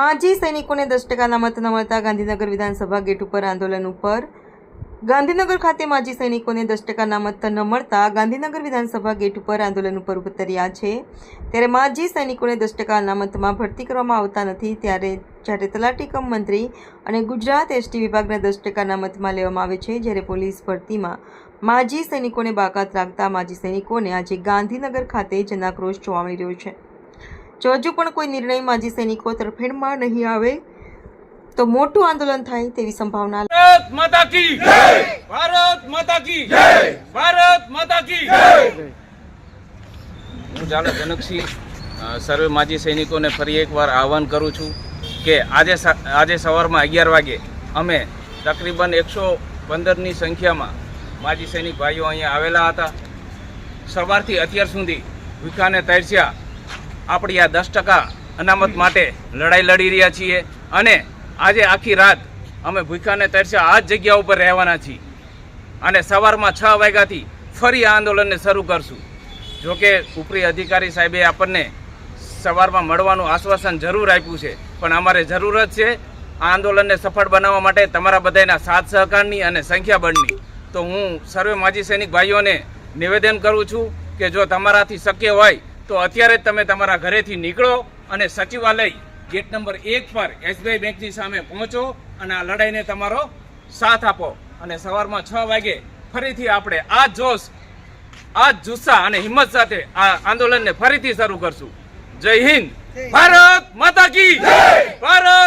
માજી સૈનિકોને દસ ટકાના મત ન મળતા ગાંધીનગર વિધાનસભા ગેટ ઉપર આંદોલન ઉપર. ગાંધીનગર ખાતે માજી સૈનિકોને દસ ટકાના મત ન મળતા ગાંધીનગર વિધાનસભા ગેટ ઉપર આંદોલન ઉપર ઉતર્યા છે. ત્યારે માજી સૈનિકોને દસ ટકા અનામતમાં ભરતી કરવામાં આવતા નથી. ત્યારે જ્યારે તલાટી કમ મંત્રી અને ગુજરાત એસટી વિભાગના દસ ટકા અનામતમાં લેવામાં આવે છે, જ્યારે પોલીસ ભરતીમાં માજી સૈનિકોને બાકાત રાખતા માજી સૈનિકોને આજે ગાંધીનગર ખાતે જનાક્રોશ જોવા મળી રહ્યો છે. જો હજુ પણ કોઈ નિર્ણયમાં જે સૈનિકો તરફેણમાં નહીં આવે તો મોટું આંદોલન થાય તેવી સંભાવના ભારત માતા કી ભારત માતા કી ભારત માતા કી હું ઝાલા જનકસિંહ સર્વે માજી સૈનિકોને ફરી એકવાર આહવાન કરું છું કે આજે આજે સવારમાં અગિયાર વાગે અમે તકરીબન એકસો પંદરની સંખ્યામાં માજી સૈનિક ભાઈઓ અહીંયા આવેલા હતા. સવારથી અત્યાર સુધી ભૂખાને તરસ્યા આપણી આ દસ ટકા અનામત માટે લડાઈ લડી રહ્યા છીએ. અને આજે આખી રાત અમે ભૂખાને તરસ્યા આ જ જગ્યા ઉપર રહેવાના છીએ. અને સવારમાં છ વાગ્યાથી ફરી આ આંદોલનને શરૂ કરશું. જોકે ઉપરી અધિકારી સાહેબે આપણને સવારમાં મળવાનું આશ્વાસન જરૂર આપ્યું છે. પણ અમારે જરૂર જ છે આ આંદોલનને સફળ બનાવવા માટે તમારા બધાના સાથ સહકારની અને સંખ્યાબળની તો હું સર્વે માજી સૈનિક ભાઈઓને નિવેદન કરું છું કે જો તમારાથી શક્ય હોય તો અત્યારે તમે તમારા ઘરેથી નીકળો અને સચિવાલય ગેટ નંબર એક પર એસબીઆઈ બેંકની સામે પહોંચો અને આ લડાઈને તમારો સાથ આપો. અને સવારમાં છ વાગે ફરીથી આપણે આ જોશ આ જુસ્સા અને હિંમત સાથે આ આંદોલનને ફરીથી શરૂ કરશું. જય હિન્દ. ભારત માતા કી ભારત